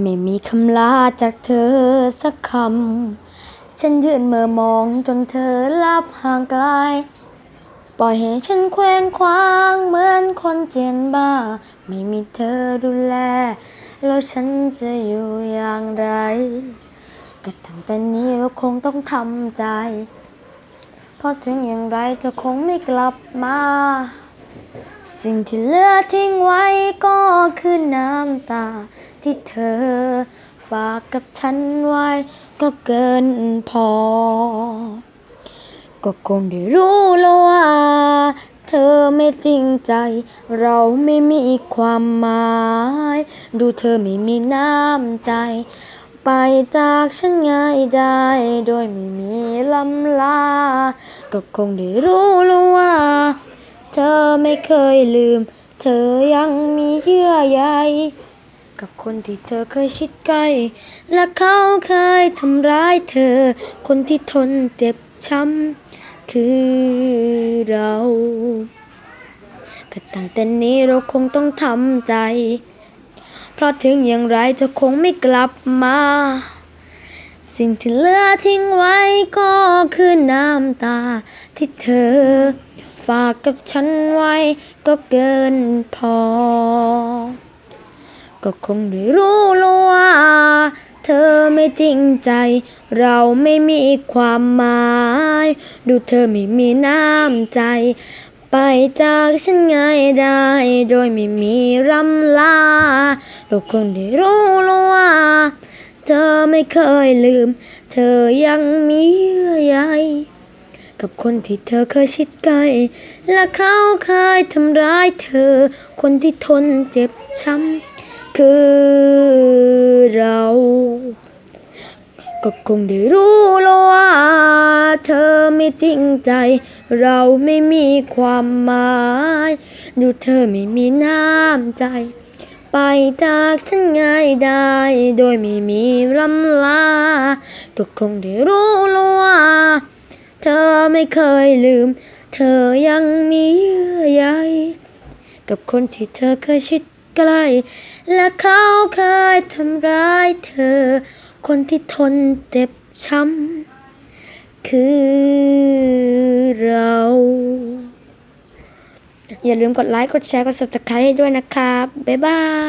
ไม่มีคำลาจากเธอสักคำ ฉันยืนเมื่อมองจนเธอลับห่างไกล ปล่อยให้ฉันเคว้งคว้างเหมือนคนเจียนบ้า ไม่มีเธอดูแล แล้วฉันจะอยู่อย่างไร ก็ตั้งแต่นี้เราคงต้องทำใจ เพราะถึงอย่างไรเธอคงไม่กลับมา สิ่งที่เหลือทิ้งไว้ก็คือน้ำตา ที่เธอ ฝากกับฉันไว้ ก็เกินพอ ก็คงได้รู้แล้วว่า เธอไม่จริงใจ เราไม่มีความหมาย ดูเธอไม่มีน้ำใจ ไปจากฉันง่ายได้ โดยไม่มีลำลา ก็คงได้รู้แล้วว่า เธอไม่เคยลืม เธอยังมีเยื่อใยกับคนที่เธอเคยชิดใกล้ และเขาเคยทำร้ายเธอ คนที่ทนเจ็บช้ำคือเราก็ตั้งแต่นี้เราคงต้องทำใจ เพราะถึงอย่างไรเธอคงไม่กลับมา สิ่งที่เหลือทิ้งไว้ก็คือน้ำตาที่เธอ ฝากกับฉันไว้ก็เกินพอ ก็คงได้รู้แล้วว่า เธอไม่จริงใจ เราไม่มีความหมาย ดูเธอไม่มีน้ำใจ ไปจากฉันไงได้ โดยไม่มีรำลา ก็คงได้รู้แล้วว่า เธอไม่เคยลืม เธอยังมีเยื่อใย กับคนที่เธอเคยชิดใกล้และเขาเคยทำร้ายเธอ คนที่ทนเจ็บช้ำคือเรา ก็คงได้รู้แล้วว่าเธอไม่จริงใจ เราไม่มีความหมาย ดูเธอไม่มีน้ำใจไปจากฉันง่ายได้ โดยไม่มีรำลา ก็คงได้รู้แล้วว่า เธอไม่เคยลืม เธอยังมีเยื่อใยกับคนที่เธอเคยชิดใกล้ และเขาเคยทำร้ายเธอ คนที่ทนเจ็บช้ำคือเรา อย่าลืมกดไลค์ กดแชร์ กด subscribe ให้ด้วยนะครับ บ๊ายบาย